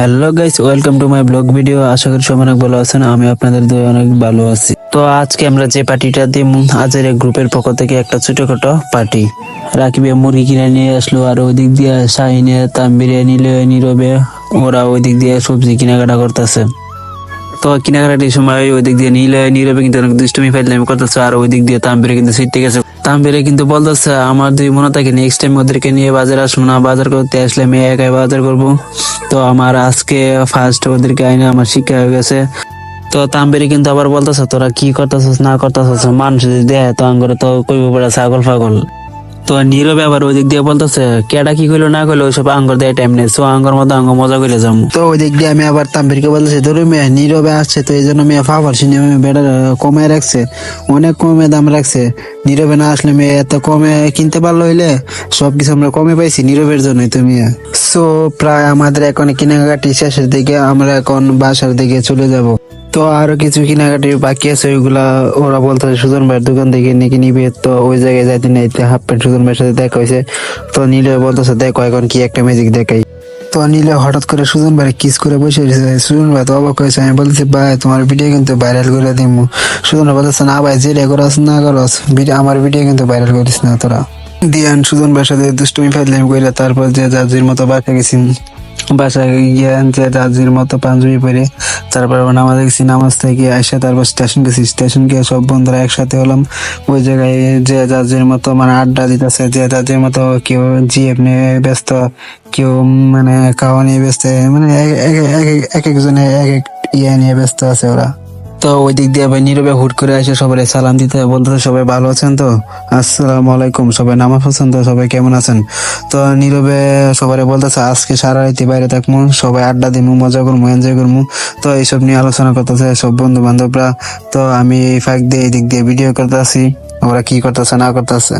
Hello guys welcome to my blog video আশা করি সবাই অনেক ভালো আছেন, আমি আপনাদের অনেক ভালো আছি। তো আজকে আমরা যে পার্টিটা দিই আজের গ্রুপের পক্ষ থেকে একটা ছোটখাটো পার্টি। রাকিবে মুরগি কিনে নিয়ে আসলো, আর ওই দিক দিয়ে শাহিনে তাম্বিরে নিলে নীরবে ওরা ওই দিক দিয়ে সবজি কিনাকাটা করতেছে। তো কেনাকাটার সময় ওই দিক দিয়ে নীলে, নীরবে কিন্তু অনেক দুষ্টমি ফাইলামি করতেছে, আর ওই দিক দিয়ে তাম্বিরে কিন্তু সিটে গেছে। তাম্বিরে কিন্তু বলতেছে, আমার দুই মনে থাকে নেক্সট টাইম ওদেরকে নিয়ে বাজার আসব না, বাজার করতে আসলে আমি একাই বাজার করব। তো আমার আজকে ফার্স্ট ওদেরকে আইনে আমার শিক্ষা হয়ে গেছে। তো তাম্বিরে কিন্তু আবার বলতেছে, তোরা কি করতেছিস, না করতেছিস, মানুষ যদি দেয়, তো আঙ্গরে তো কইব পড়ে ছাগল, ফাগল। তো নীরবে আবার ওই দিক দিয়ে বলতেছে, কেডা কি কইলো না কইলো, ওইসব আঙ্গর দেয় টাইম নেই। সো আঙ্গর মতো আঙ্গ মজা করে যাব তো ওই দিক দিয়ে আমি আবার তাম্বিরকে বলতেছি, ধরো মেয়ে, নীরবে আসছে, তো এই জন্য মেয়ে ফাফার সিনেমা বেটার কমায় রাখছে, অনেক কমে দাম রাখছে। নীরবে না আসলে মেয়ে এত কমে কিনতে পারল হইলে, সবকিছু আমরা কমে পাইছি নীরবের জন্যই তো মেয়ে। সো প্রায় আমাদের এখন কেনাকাটি শেষের দিকে, আমরা এখন বাসার দিকে চলে যাব। তো আরও কিছু কেনাকাটি বাকি আছে, ওইগুলা ওরা বলতেছে সুজন ভাইয়ের দোকান থেকে নাকি নিবে। তো ওই জায়গায় যাইতে নাইতে হাফ প্যান্ট সুজন ভাইয়ের সাথে দেখা হয়েছে। তো নীলে বলতেছে, দেখো এখন কি একটা ম্যাজিক দেখাই। তো নীলে হঠাৎ করে সুজন ভাই কিস করে বসে সুজন ভাই তো অবাক হয়েছে, আমি বলতেছি, ভাই, তোমার ভিডিও কিন্তু ভাইরাল করে দিব সুজন বলতেছে, না ভাই যেটা করস না করস আমার ভিডিও কিন্তু ভাইরাল করিস না তোরা। দিয়ান সুজন ভাইয়ের সাথে দুষ্টুমি ফাইলাম করে তারপর যে জাজির মতো বাসা গেছি। বাসায় গিয়ে যে দাজির মতো পাঞ্জাবি পরে তারপর নামাজ গেছি নামাজ থেকে আসে তারপর স্টেশন গেছি। স্টেশন গিয়ে সব বন্ধুরা একসাথে হলাম। ওই জায়গায় যে দাজির মতো মানে আড্ডা দিতেছে, যে দাজির মতো কেউ জিএফ নিয়ে ব্যস্ত, কেউ মানে খাওয়া নিয়ে ব্যস্ত মানে এক একজনে এক এক ইয়ে নিয়ে ব্যস্ত আছে ওরা। তো ওই দিক দিয়ে আবার নীরবে হুট করে এসে সবাই সালাম দিতে বলতে সবাই ভালো আছেন তো? আসসালামু আলাইকুম। সবাই নামাজ পড়ছেন তো সবাই কেমন আছেন? তো নীরবে সবাই বলতেছে, আজকে সারা রাইতে বাইরে থাকব, সবাই আড্ডা দিমু, মজা করব এনজয় করব তো এইসব নিয়ে আলোচনা করতেছে সব বন্ধু বান্ধবরা তো আমি ফাঁক দিয়ে এই দিক দিয়ে ভিডিও করতেছি, ওরা কি করতেছে, না করতেছে।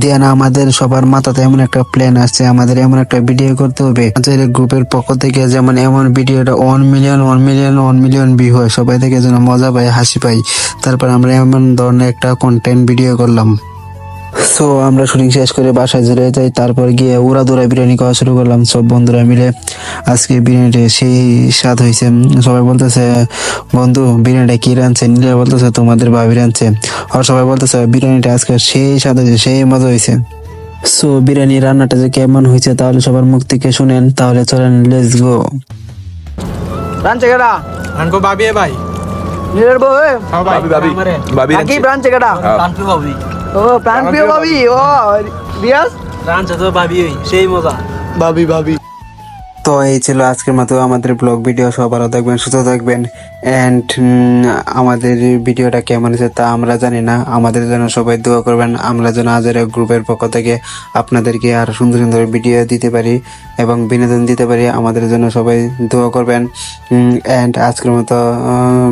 দিয়ে না আমাদের সবার মাথাতে এমন একটা প্ল্যান আছে আমাদের এমন একটা ভিডিও করতে হবে। আমাদের গ্রুপের পক্ষ থেকে যেমন এমন ভিডিওটা one million one million one million view হয়, সবাই থেকে যেন মজা পাই হাসি পাই তারপর আমরা এমন ধরনের একটা কন্টেন্ট ভিডিও করলাম। সো আমরা শুটিং শেষ করে বাসায় চলে যাই। তারপর গিয়ে উড়া দুরা বিরিয়ানি খাওয়া শুরু করলাম। সব বন্ধুরা মিলে আজকে বিরিয়ানিটা সেই স্বাদ হয়েছে। সবাই বলতেছে বন্ধু বিরিয়ানিটা কি রাঁধছে? নীলা বলতেছে তোমাদের ভাবি রাঁধছে। আর সবাই বলতেছে বিরিয়ানিটা আজকে সেই স্বাদ হয়েছে সেই মজা হয়েছে। সো বিরিয়ানি রান্নাটা যে কেমন হয়েছে তাহলে সবার মুখ থেকে শুনেন। তাহলে চলেন লেটস গো ব্রাঞ্চ কেডা? ভাই। নীলের বউ? হ্যাঁ ভাই। বাবি বাবি বাবি নাকি কেডা? বাবি ও প্রাণ প্রিয় ভাবি ও রিয়াজ? ভাবি সেই মজা। বাবি বাবি তো এই ছিল আজকের মতো আমাদের ব্লগ ভিডিও। সব ভালো থাকবেন সুস্থ থাকবেন। অ্যান্ড আমাদের ভিডিওটা কেমন হয়েছে তা আমরা জানি না। আমাদের জন্য সবাই দোয়া করবেন। আমরা যেন আজের গ্রুপের পক্ষ থেকে আপনাদেরকে আরও সুন্দর সুন্দর ভিডিও দিতে পারি এবং বিনোদন দিতে পারি। আমাদের জন্য সবাই দোয়া করবেন। অ্যান্ড আজকের মতো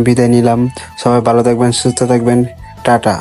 বিদায় নিলাম। সবাই ভালো থাকবেন সুস্থ থাকবেন। টাটা।